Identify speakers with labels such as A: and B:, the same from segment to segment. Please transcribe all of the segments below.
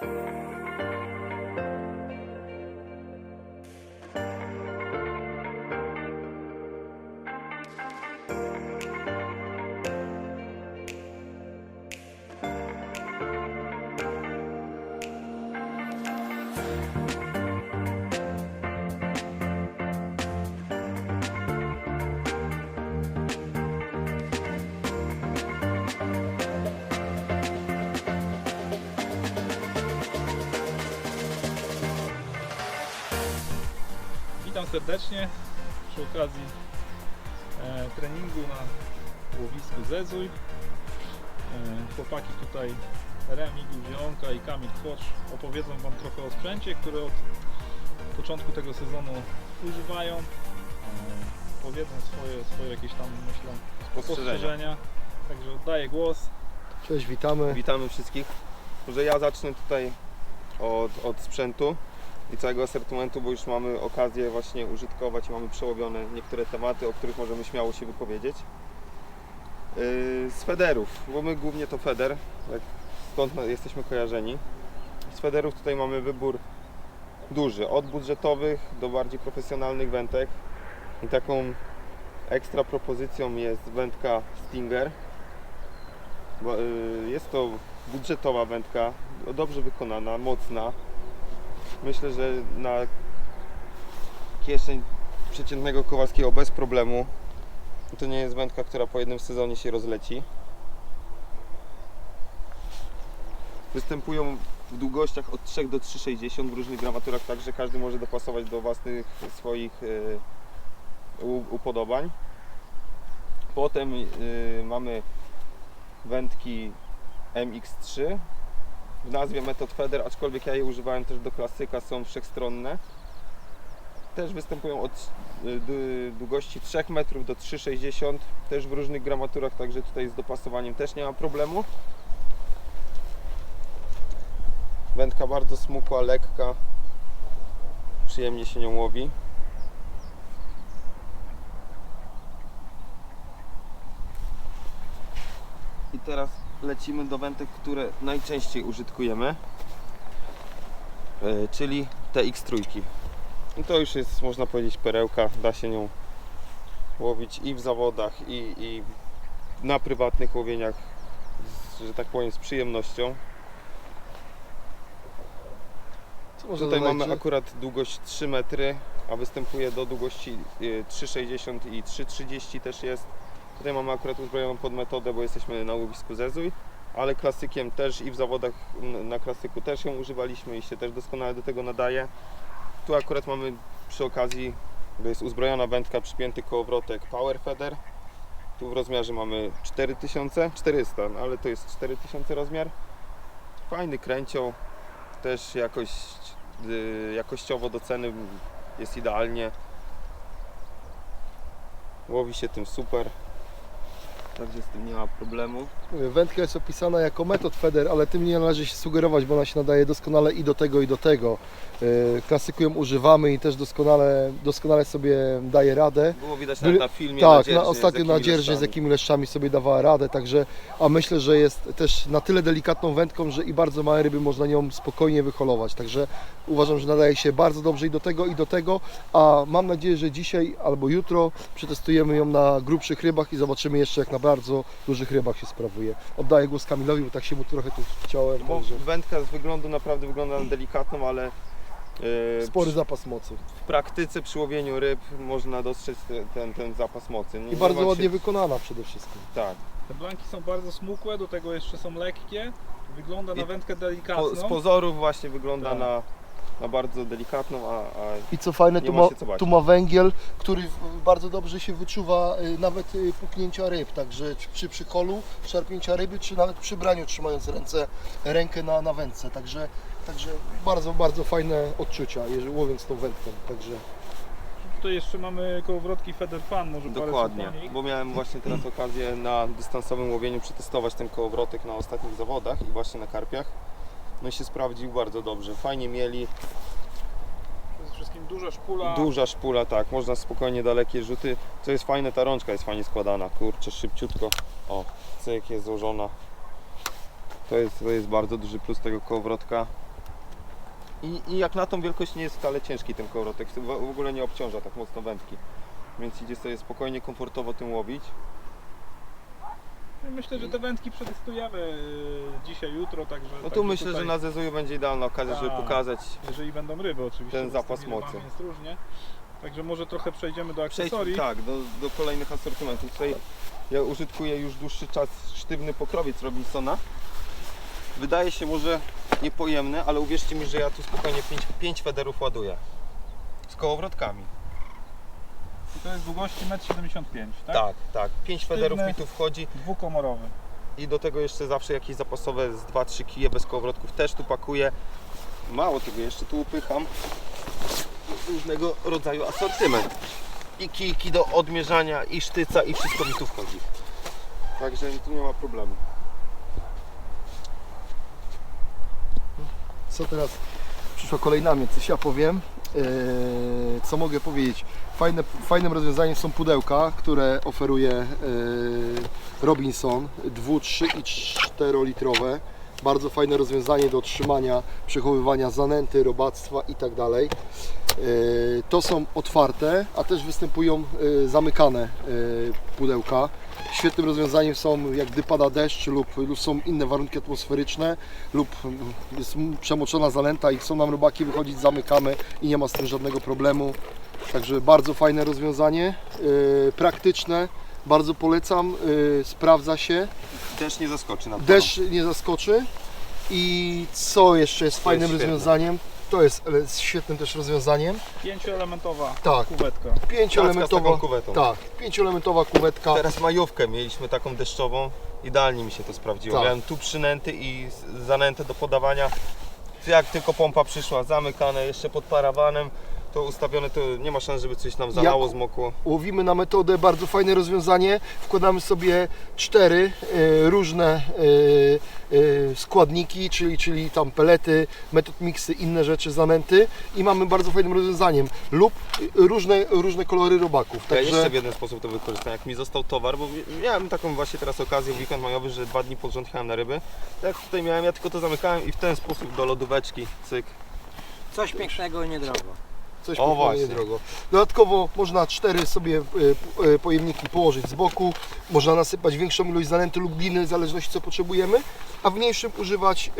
A: Thank you. Serdecznie przy okazji e, treningu na łowisku Zezuj. E, chłopaki tutaj Remi, Zielonka i Kamil Tworz opowiedzą Wam trochę o sprzęcie, który od początku tego sezonu używają. E, powiedzą swoje, swoje jakieś tam myślę
B: Spostrzeżenia.
A: spostrzeżenia. Także oddaję głos.
C: Cześć, witamy.
B: Witamy wszystkich. Może ja zacznę tutaj od, od sprzętu i całego asortymentu, bo już mamy okazję właśnie użytkować mamy przełowione niektóre tematy, o których możemy śmiało się wypowiedzieć. Yy, z federów, bo my głównie to feder, stąd jesteśmy kojarzeni. Z federów tutaj mamy wybór duży, od budżetowych do bardziej profesjonalnych wędek. I taką ekstra propozycją jest wędka Stinger. Bo, y, Jest to budżetowa wędka, dobrze wykonana, mocna. Myślę, że na kieszeń przeciętnego Kowalskiego bez problemu. To nie jest wędka, która po jednym sezonie się rozleci. Występują w długościach od 3 do 3,60 w różnych gramaturach, tak że każdy może dopasować do własnych swoich u- upodobań. Potem y, mamy wędki MX3 w nazwie Method Feather, aczkolwiek ja je używałem też do klasyka, są wszechstronne. Też występują od y, długości 3 metrów do 3,60 też w różnych gramaturach, także tutaj z dopasowaniem też nie ma problemu. Wędka bardzo smukła, lekka, przyjemnie się nią łowi. I teraz lecimy do wędek, które najczęściej użytkujemy, e, czyli TX3. I to już jest, można powiedzieć, perełka. Da się nią łowić i w zawodach, i, i na prywatnych łowieniach, że tak powiem, z przyjemnością.
C: Może
B: Tutaj
C: dodajcie?
B: mamy akurat długość 3 metry, a występuje do długości y, 3,60 i 3,30 też jest. Tutaj mamy akurat uzbrojoną pod metodę, bo jesteśmy na łowisku Zezuj, ale klasykiem też i w zawodach na klasyku też ją używaliśmy i się też doskonale do tego nadaje. Tu akurat mamy przy okazji, to jest uzbrojona wędka, przypięty kołowrotek Power Feather. Tu w rozmiarze mamy 4000, 400, no ale to jest 4000 rozmiar. Fajny kręcioł, też jakość, y, jakościowo do ceny jest idealnie. Łowi się tym super. Także z tym nie ma problemu.
C: Wędka jest opisana jako metod feder, ale tym nie należy się sugerować, bo ona się nadaje doskonale i do tego, i do tego. Yy, Klasyku ją używamy i też doskonale, doskonale sobie daje radę.
B: Było widać nawet na filmie
C: Tak,
B: dzierży,
C: na, ostatnio na dzierży z jakimi leszczami sobie dawała radę, także, a myślę, że jest też na tyle delikatną wędką, że i bardzo małe ryby można nią spokojnie wyholować, także uważam, że nadaje się bardzo dobrze i do tego, i do tego, a mam nadzieję, że dzisiaj albo jutro przetestujemy ją na grubszych rybach i zobaczymy jeszcze jak na bardzo dużych rybach się sprawuje. Oddaję głos Kamilowi, bo tak się mu trochę tu chciałem,
B: Bo
C: także
B: wędka z wyglądu naprawdę wygląda na delikatną, ale yy,
C: spory zapas mocy
B: w praktyce przy łowieniu ryb można dostrzec te- ten, ten zapas mocy. Nie-
C: i
B: nie
C: bardzo
B: ma
C: ładnie
B: się-
C: wykonana przede wszystkim.
B: Tak.
A: Te blanki są bardzo smukłe, do tego jeszcze są lekkie. Wygląda na
B: I
A: wędkę
B: Po,
A: delikatną.
B: z pozorów właśnie wygląda
A: Tak.
B: na, na bardzo delikatną, a, a
C: I co fajne,
B: Nie
C: tu
B: ma
C: ma,
B: się co bać.
C: tu ma węgiel, który w- bardzo dobrze się wyczuwa y, nawet y, puknięcia ryb, także czy przy przykolu, szarpnięcia ryby, czy nawet przy braniu trzymając ręce, rękę na, na wędce, także, także bardzo, bardzo fajne odczucia, jeżeli łowiąc tą wędką, także
A: Tutaj jeszcze mamy kołowrotki Feather Fan, może parę
B: Dokładnie,
A: słów o nich.
B: bo miałem właśnie teraz okazję na dystansowym łowieniu przetestować ten kołowrotek na ostatnich zawodach i właśnie na karpiach. No się sprawdził bardzo dobrze. Fajnie mieli,
A: Przede wszystkim duża szpula.
B: duża szpula, tak, można spokojnie dalekie rzuty. Co jest fajne, ta rączka jest fajnie składana, kurczę, szybciutko. O, cyk jest złożona. To jest, to jest bardzo duży plus tego kołowrotka. I, I jak na tą wielkość nie jest wcale ciężki ten kołowrotek, w ogóle nie obciąża tak mocno wędki. Więc idzie sobie spokojnie, komfortowo tym łowić.
A: Myślę, że te wędki przetestujemy e, dzisiaj, jutro, także...
B: No tu
A: także
B: myślę,
A: tutaj,
B: że na Zezuju będzie idealna okazja, żeby
A: Tak.
B: pokazać.
A: Jeżeli będą ryby oczywiście.
B: ten
A: bo z
B: zapas
A: tymi rybami
B: mocy.
A: Jest różnie. Także może trochę przejdziemy do
B: Przejdźmy
A: akcesorii.
B: tak, do, do kolejnych asortymentów. Tutaj ja użytkuję już dłuższy czas sztywny pokrowiec Robinsona. Wydaje się może niepojemny, ale uwierzcie mi, że ja tu spokojnie 5 federów ładuję. Z kołowrotkami.
A: I to jest długości 1,75 m, tak?
B: Tak, tak. 5 federów
A: Sztywny.
B: mi tu wchodzi
A: Dwukomorowy.
B: i do tego jeszcze zawsze jakieś zapasowe z 2-3 kije bez kołowrotków też tu pakuję. Mało tego, jeszcze tu upycham różnego rodzaju asortyment. I kijki do odmierzania, i sztyca, i wszystko mi tu wchodzi. Także tu nie ma problemu.
C: Co teraz? Przyszła kolej na mnie, coś ja powiem. Eee, co mogę powiedzieć? Fajne, fajnym rozwiązaniem są pudełka, które oferuje eee, Robinson, 2, 3 i 4 litrowe. Bardzo fajne rozwiązanie do trzymania, przechowywania zanęty, robactwa i tak. Eee, To są otwarte, a też występują eee, zamykane pudełka. Świetnym rozwiązaniem są, jak gdy pada deszcz lub, lub są inne warunki atmosferyczne lub mm, jest przemoczona zanęta i chcą nam robaki wychodzić, zamykamy i nie ma z tym żadnego problemu. Także bardzo fajne rozwiązanie, yy, praktyczne, bardzo polecam, yy, sprawdza się,
B: Deszcz nie zaskoczy na pewno.
C: deszcz nie zaskoczy i co jeszcze jest fajnym rozwiązaniem, to jest ale jest świetnym też rozwiązaniem,
A: Pięcioelementowa
C: tak,
A: kuwetka.
B: Z
C: pięcioelementowa,
B: taką kuwetą.
C: tak, pięcioelementowa kuwetka,
B: Teraz majówkę mieliśmy taką deszczową. Idealnie mi się to sprawdziło.
C: Tak.
B: Miałem tu przynęty i zanętę do podawania. Jak tylko pompa przyszła, zamykane jeszcze pod parawanem, to ustawione, to nie ma szans, żeby coś nam zalało,
C: Jak-
B: zmokło.
C: Łowimy na metodę, bardzo fajne rozwiązanie. Wkładamy sobie cztery e, różne e, e, składniki, czyli, czyli tam pelety, metod miksy, inne rzeczy, zanęty i mamy bardzo fajnym rozwiązaniem. Lub różne, różne kolory robaków.
B: Ja jeszcze w jeden sposób to wykorzystam. Jak mi został towar, bo miałem taką właśnie teraz okazję w weekend majowy, że dwa dni pod rząd jechałem na ryby. Jak tutaj miałem, ja tylko to zamykałem i w ten sposób do lodóweczki, cyk.
D: Coś pięknego i niedrogo.
C: Coś
B: O, właśnie.
C: drogo. Dodatkowo można cztery sobie e, e, pojemniki położyć z boku. Można nasypać większą ilość zanęty lub gliny, w zależności co potrzebujemy, a w mniejszym używać e,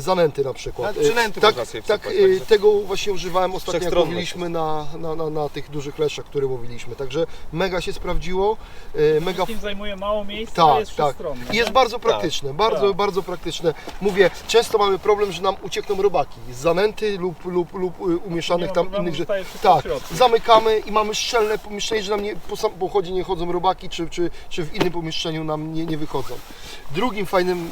C: zanęty na przykład.
B: Nawet przynęty
C: tak,
B: można sobie
C: tak,
B: wsypać,
C: e,
B: także-
C: tego właśnie używałem ostatnio jak
B: Wszechstronność
C: łowiliśmy na, na, na, na tych dużych leszach, które łowiliśmy. Także mega się sprawdziło, e, mega
A: Wszystkim zajmuje mało miejsca, ale
C: tak,
A: jest
C: tak.
A: wszechstronny.
C: I jest bardzo praktyczne, bardzo,
A: Tak.
C: bardzo praktyczne. Mówię, często mamy problem, że nam uciekną robaki z zanęty lub, lub, lub y,
A: Nie
C: umieszanych
A: ma
C: tam
A: problemu,
C: innych rzeczy.
A: zostaje wszystko
C: Tak,
A: w środku.
C: zamykamy i mamy szczelne pomieszczenie, że nam nie, po sam pochodzie nie chodzą robaki, czy, czy, czy w innym pomieszczeniu nam nie, nie wychodzą. Drugim fajnym,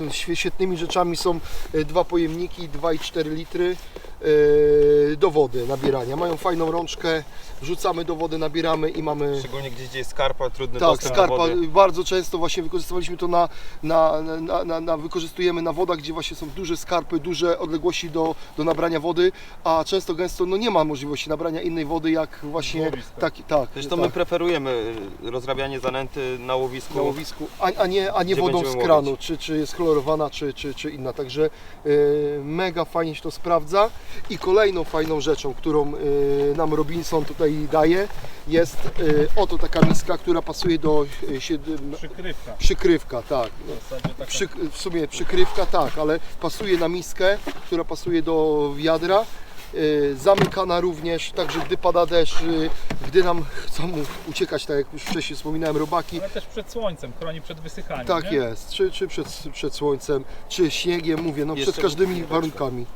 C: y, świe- świetnymi rzeczami są dwa pojemniki, 2,4 litry y, do wody nabierania. Mają fajną rączkę, wrzucamy do wody, nabieramy i mamy...
B: Szczególnie gdzieś, gdzie jest skarpa, trudny
C: Tak,
B: dostęp
C: skarpa.
B: do wody.
C: Bardzo często właśnie wykorzystywaliśmy to na, na, na, na, na wykorzystujemy na wodach, gdzie właśnie są duże skarpy, duże odległości do, do nabrania wody, a często gęsto no nie ma możliwości nabrania innej wody jak właśnie
A: Łowisko.
C: tak, tak,
B: Zresztą
C: tak
B: my preferujemy y, rozrabianie zanęty na łowisku.
C: na łowisku, a, a nie, a nie wodą z kranu,
B: łowić.
C: czy, czy jest chlorowana, czy, czy, czy inna. Także y, mega fajnie się to sprawdza. I kolejną fajną rzeczą, którą y, nam Robinson tutaj daje, jest y, oto taka miska, która pasuje do y, siedem-
A: Przykrywka.
C: przykrywka, tak.
A: W zasadzie taka
C: Przy, w sumie przykrywka tak, ale pasuje na miskę, która pasuje do wiadra. Yy, zamykana również, także gdy pada deszcz, gdy nam chcą uciekać, tak jak już wcześniej wspominałem, robaki,
A: Ale też przed słońcem, chroni przed wysychaniem.
C: tak
A: nie?
C: jest, czy, czy przed, przed słońcem, czy śniegiem, mówię, no
B: Jeszcze
C: przed każdymi warunkami.